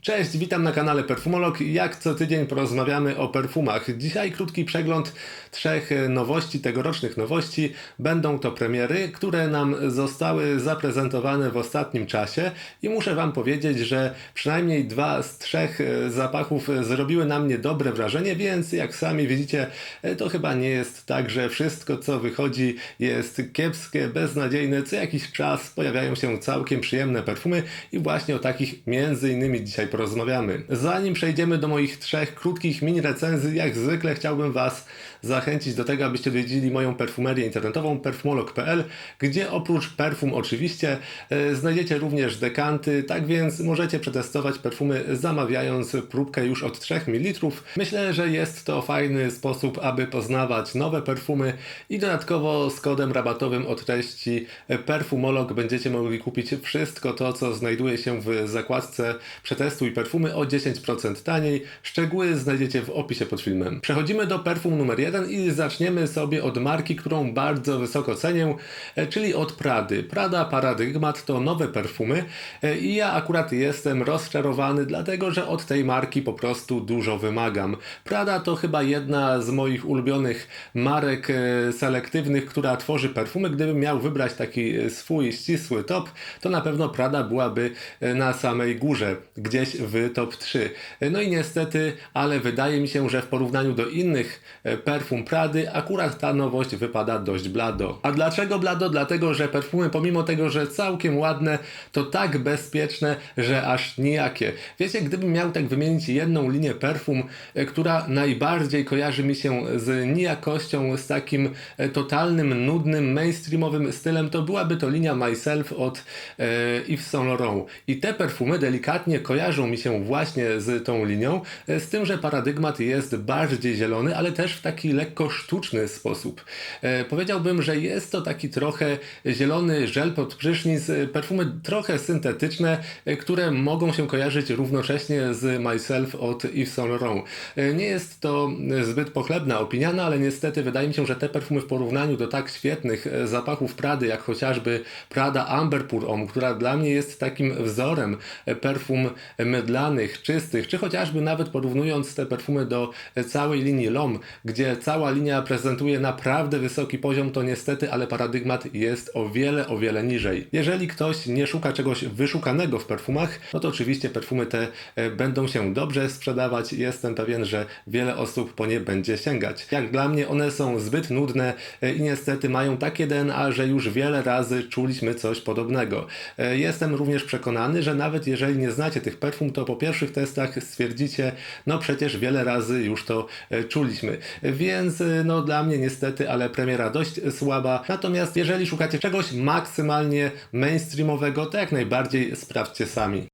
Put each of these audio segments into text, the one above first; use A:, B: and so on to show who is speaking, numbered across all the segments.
A: Cześć, witam na kanale Perfumolog. Jak co tydzień porozmawiamy o perfumach. Dzisiaj krótki przegląd trzech nowości, tegorocznych nowości. Będą to premiery, które nam zostały zaprezentowane w ostatnim czasie i muszę Wam powiedzieć, że przynajmniej dwa z trzech zapachów zrobiły na mnie dobre wrażenie, więc jak sami widzicie, to chyba nie jest tak, że wszystko co wychodzi jest kiepskie, beznadziejne. Co jakiś czas pojawiają się całkiem przyjemne perfumy i właśnie o takich między innymi dzisiaj porozmawiamy. Zanim przejdziemy do moich trzech krótkich mini recenzji, jak zwykle chciałbym Was zachęcić do tego, abyście odwiedzili moją perfumerię internetową perfumolog.pl, gdzie oprócz perfum oczywiście e, znajdziecie również dekanty, tak więc możecie przetestować perfumy zamawiając próbkę już od 3 ml. Myślę, że jest to fajny sposób, aby poznawać nowe perfumy i dodatkowo z kodem rabatowym o treści perfumolog będziecie mogli kupić wszystko to, co znajduje się w zakładce przetestuj perfumy o 10% taniej. Szczegóły znajdziecie w opisie pod filmem. Przechodzimy do perfum numer 1 i zaczniemy sobie od marki, którą bardzo wysoko cenię, e, czyli od Prady. Prada Paradygmat to nowe perfumy e, i ja akurat jestem rozczarowany, dlatego że od tej marki po prostu dużo wymagam. Prada to chyba jedna z moich ulubionych marek e, selektywnych, która tworzy perfumy. Gdybym miał wybrać taki swój ścisły top, to na pewno Prada byłaby na samej górze, gdzieś w top 3. No i niestety, ale wydaje mi się, że w porównaniu do innych e, perfum Prady, akurat ta nowość wypada dość blado. A dlaczego blado? Dlatego, że perfumy pomimo tego, że całkiem ładne, to tak bezpieczne, że aż nijakie. Wiecie, gdybym miał tak wymienić jedną linię perfum, e, która najbardziej kojarzy mi się z nijakością, z takim e, totalnym, nudnym, mainstreamowym stylem, to byłaby to linia Myself od Yves Saint Laurent. I te perfumy delikatnie kojarzą mi się właśnie z tą linią, e, z tym, że paradygmat jest bardziej zielony, ale też w taki lekko sztuczny sposób. E, powiedziałbym, że jest to taki trochę zielony żel pod prysznic, e, perfumy trochę syntetyczne, które mogą się kojarzyć równocześnie z Myself od Yves Saint Laurent. Nie jest to zbyt pochlebna opinia, no ale niestety wydaje mi się, że te perfumy w porównaniu do tak świetnych zapachów Prady, jak chociażby Prada Amber Pour Homme, która dla mnie jest takim wzorem perfum mydlanych, czystych, czy chociażby nawet porównując te perfumy do całej linii LOM, gdzie cała linia prezentuje naprawdę wysoki poziom, to niestety, ale paradygmat jest o wiele, o wiele niżej. Jeżeli ktoś nie szuka czegoś wyszukanego w perfumach, no to oczywiście perfumy te e, będą się dobrze sprzedawać. Jestem pewien, że wiele osób po nie będzie sięgać. Jak dla mnie one są zbyt nudne e, i niestety mają takie DNA, że już wiele razy czuliśmy coś podobnego. E, Jestem również przekonany, że nawet jeżeli nie znacie tych perfum, to po pierwszych testach stwierdzicie, no przecież wiele razy już to e, czuliśmy. Więc e, no dla mnie niestety, ale premiera dość słaba. Natomiast jeżeli szukacie czegoś maksymalnie mainstreamowego, to jak najbardziej sprawdźcie sami.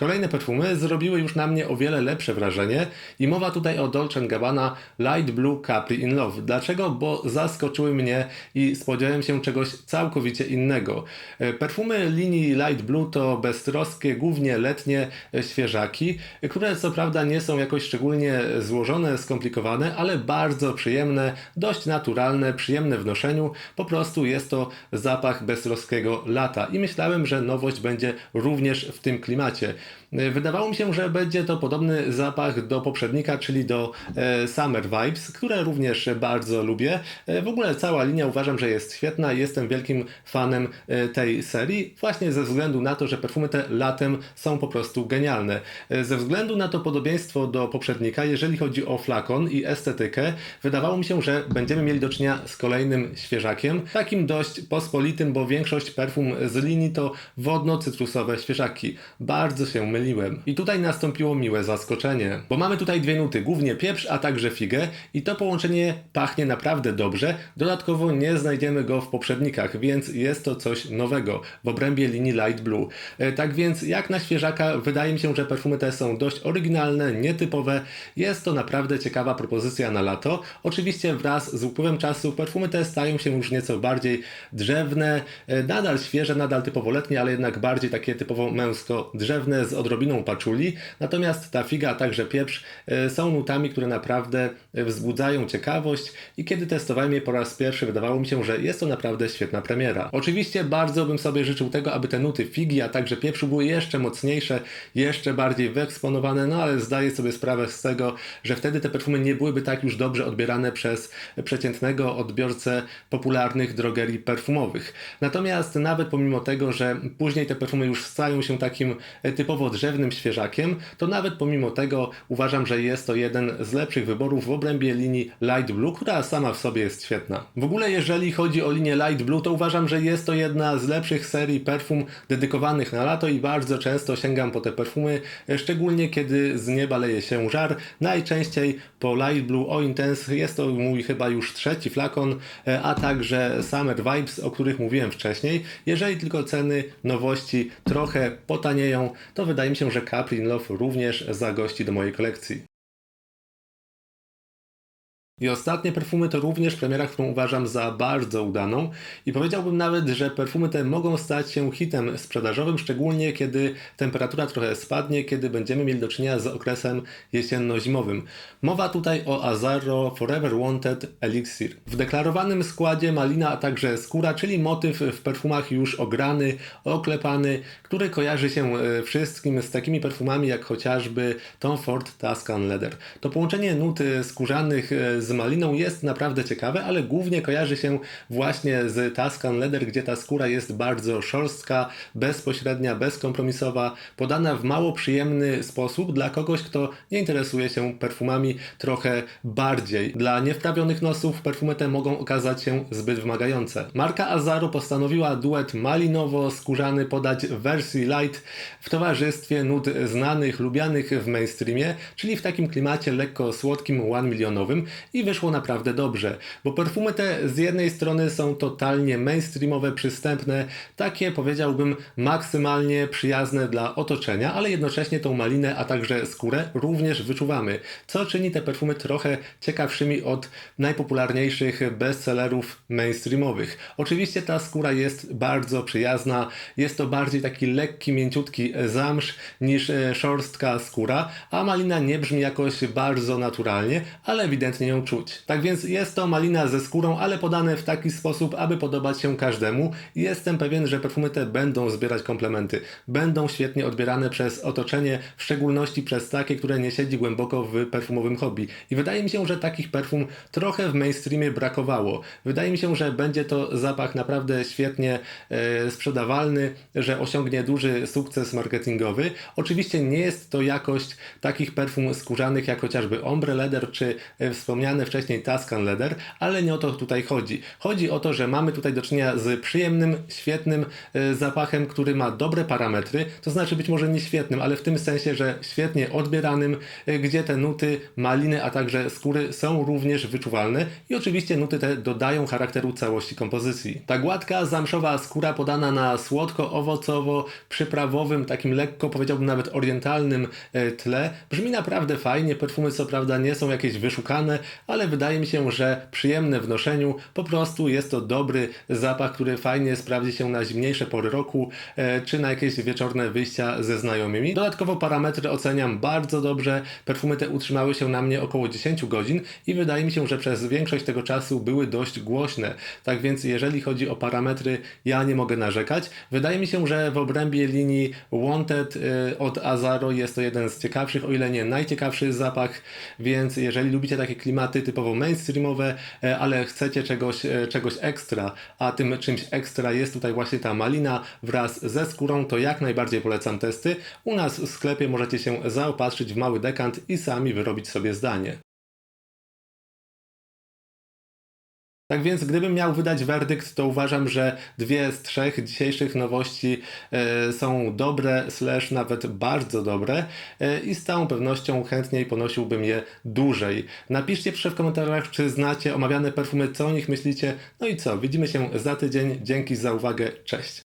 A: Kolejne perfumy zrobiły już na mnie o wiele lepsze wrażenie i mowa tutaj o Dolce Gabbana Light Blue Capri in Love. Dlaczego? Bo zaskoczyły mnie i spodziewałem się czegoś całkowicie innego. E, Perfumy linii Light Blue to beztroskie, głównie letnie e, świeżaki, które co prawda nie są jakoś szczególnie złożone, skomplikowane, ale bardzo przyjemne, dość naturalne, przyjemne w noszeniu. Po prostu jest to zapach beztroskiego lata i myślałem, że nowość będzie również w tym klimacie. Wydawało mi się, że będzie to podobny zapach do poprzednika, czyli do e, Summer Vibes, które również bardzo lubię. E, W ogóle cała linia uważam, że jest świetna. Jestem wielkim fanem e, tej serii, właśnie ze względu na to, że perfumy te latem są po prostu genialne. Ze względu na to podobieństwo do poprzednika, jeżeli chodzi o flakon i estetykę, wydawało mi się, że będziemy mieli do czynienia z kolejnym świeżakiem, takim dość pospolitym, bo większość perfum z linii to wodno-cytrusowe świeżaki. Bardzo się myliłem. I tutaj nastąpiło miłe zaskoczenie, bo mamy tutaj dwie nuty, głównie pieprz, a także figę i to połączenie pachnie naprawdę dobrze. Dodatkowo nie znajdziemy go w poprzednikach, więc jest to coś nowego w obrębie linii Light Blue. E, Tak więc jak na świeżaka wydaje mi się, że perfumy te są dość oryginalne, nietypowe. Jest to naprawdę ciekawa propozycja na lato. Oczywiście wraz z upływem czasu perfumy te stają się już nieco bardziej drzewne, e, nadal świeże, nadal typowo letnie, ale jednak bardziej takie typowo męsko-drzewne, z odrobiną paczuli, natomiast ta figa, a także pieprz e, są nutami, które naprawdę e, wzbudzają ciekawość i kiedy testowałem je po raz pierwszy, wydawało mi się, że jest to naprawdę świetna premiera. Oczywiście bardzo bym sobie życzył tego, aby te nuty figi, a także pieprzu były jeszcze mocniejsze, jeszcze bardziej wyeksponowane, no ale zdaję sobie sprawę z tego, że wtedy te perfumy nie byłyby tak już dobrze odbierane przez przeciętnego odbiorcę popularnych drogerii perfumowych. Natomiast nawet pomimo tego, że później te perfumy już stają się takim e, typowo drzewnym świeżakiem, to nawet pomimo tego uważam, że jest to jeden z lepszych wyborów w obrębie linii Light Blue, która sama w sobie jest świetna. W ogóle jeżeli chodzi o linię Light Blue, to uważam, że jest to jedna z lepszych serii perfum dedykowanych na lato i bardzo często sięgam po te perfumy, szczególnie kiedy z nieba leje się żar. Najczęściej po Light Blue O Intense jest to mój chyba już trzeci flakon, e, a także Summer Vibes, o których mówiłem wcześniej. Jeżeli tylko ceny nowości trochę potanieją, to wydaje mi się, że Capri Love również zagości do mojej kolekcji. I ostatnie perfumy to również premiera, którą uważam za bardzo udaną i powiedziałbym nawet, że perfumy te mogą stać się hitem sprzedażowym, szczególnie kiedy temperatura trochę spadnie, kiedy będziemy mieli do czynienia z okresem jesienno-zimowym. Mowa tutaj o Azarro Forever Wanted Elixir. W deklarowanym składzie malina, a także skóra, czyli motyw w perfumach już ograny, oklepany, który kojarzy się e, wszystkim z takimi perfumami jak chociażby Tom Ford Tuscan Leather. To połączenie nut e, skórzanych e, z maliną jest naprawdę ciekawe, ale głównie kojarzy się właśnie z Tuscan Leather, gdzie ta skóra jest bardzo szorstka, bezpośrednia, bezkompromisowa, podana w mało przyjemny sposób dla kogoś, kto nie interesuje się perfumami trochę bardziej. Dla niewprawionych nosów perfumy te mogą okazać się zbyt wymagające. Marka Azaro postanowiła duet malinowo-skórzany podać w wersji light w towarzystwie nut znanych, lubianych w mainstreamie, czyli w takim klimacie lekko słodkim, one milionowym i wyszło naprawdę dobrze, bo perfumy te z jednej strony są totalnie mainstreamowe, przystępne, takie powiedziałbym maksymalnie przyjazne dla otoczenia, ale jednocześnie tą malinę, a także skórę również wyczuwamy, co czyni te perfumy trochę ciekawszymi od najpopularniejszych bestsellerów mainstreamowych. Oczywiście ta skóra jest bardzo przyjazna, jest to bardziej taki lekki, mięciutki zamsz niż e, szorstka skóra, a malina nie brzmi jakoś bardzo naturalnie, ale ewidentnie ją czuć. Tak więc jest to malina ze skórą, ale podane w taki sposób, aby podobać się każdemu jestem pewien, że perfumy te będą zbierać komplementy. Będą świetnie odbierane przez otoczenie, w szczególności przez takie, które nie siedzi głęboko w perfumowym hobby. I wydaje mi się, że takich perfum trochę w mainstreamie brakowało. Wydaje mi się, że będzie to zapach naprawdę świetnie e, sprzedawalny, że osiągnie duży sukces marketingowy. Oczywiście nie jest to jakość takich perfum skórzanych jak chociażby Ombre Leather czy e, wspomniane wcześniej Tuscan Leather, ale nie o to tutaj chodzi. Chodzi o to, że mamy tutaj do czynienia z przyjemnym, świetnym e, zapachem, który ma dobre parametry, to znaczy być może nie świetnym, ale w tym sensie, że świetnie odbieranym, e, gdzie te nuty maliny, a także skóry są również wyczuwalne i oczywiście nuty te dodają charakteru całości kompozycji. Ta gładka, zamszowa skóra podana na słodko-owocowo-przyprawowym, takim lekko powiedziałbym nawet orientalnym e, tle, brzmi naprawdę fajnie. Perfumy co prawda nie są jakieś wyszukane, ale wydaje mi się, że przyjemne w noszeniu, po prostu jest to dobry zapach, który fajnie sprawdzi się na zimniejsze pory roku, e, czy na jakieś wieczorne wyjścia ze znajomymi. Dodatkowo parametry oceniam bardzo dobrze, perfumy te utrzymały się na mnie około 10 godzin i wydaje mi się, że przez większość tego czasu były dość głośne. Tak więc jeżeli chodzi o parametry, ja nie mogę narzekać. Wydaje mi się, że w obrębie linii Wanted e, od Azaro jest to jeden z ciekawszych, o ile nie najciekawszy zapach, więc jeżeli lubicie takie klimaty typowo mainstreamowe, e, ale chcecie czegoś, e, czegoś ekstra, a tym czymś ekstra jest tutaj właśnie ta malina wraz ze skórą, to jak najbardziej polecam testy. U nas w sklepie możecie się zaopatrzyć w mały dekant i sami wyrobić sobie zdanie. Tak więc, gdybym miał wydać werdykt, to uważam, że dwie z trzech dzisiejszych nowości e, są dobre, slash nawet bardzo dobre e, i z całą pewnością chętniej ponosiłbym je dłużej. Napiszcie proszę w komentarzach, czy znacie omawiane perfumy, co o nich myślicie. No i co, widzimy się za tydzień. Dzięki za uwagę, cześć.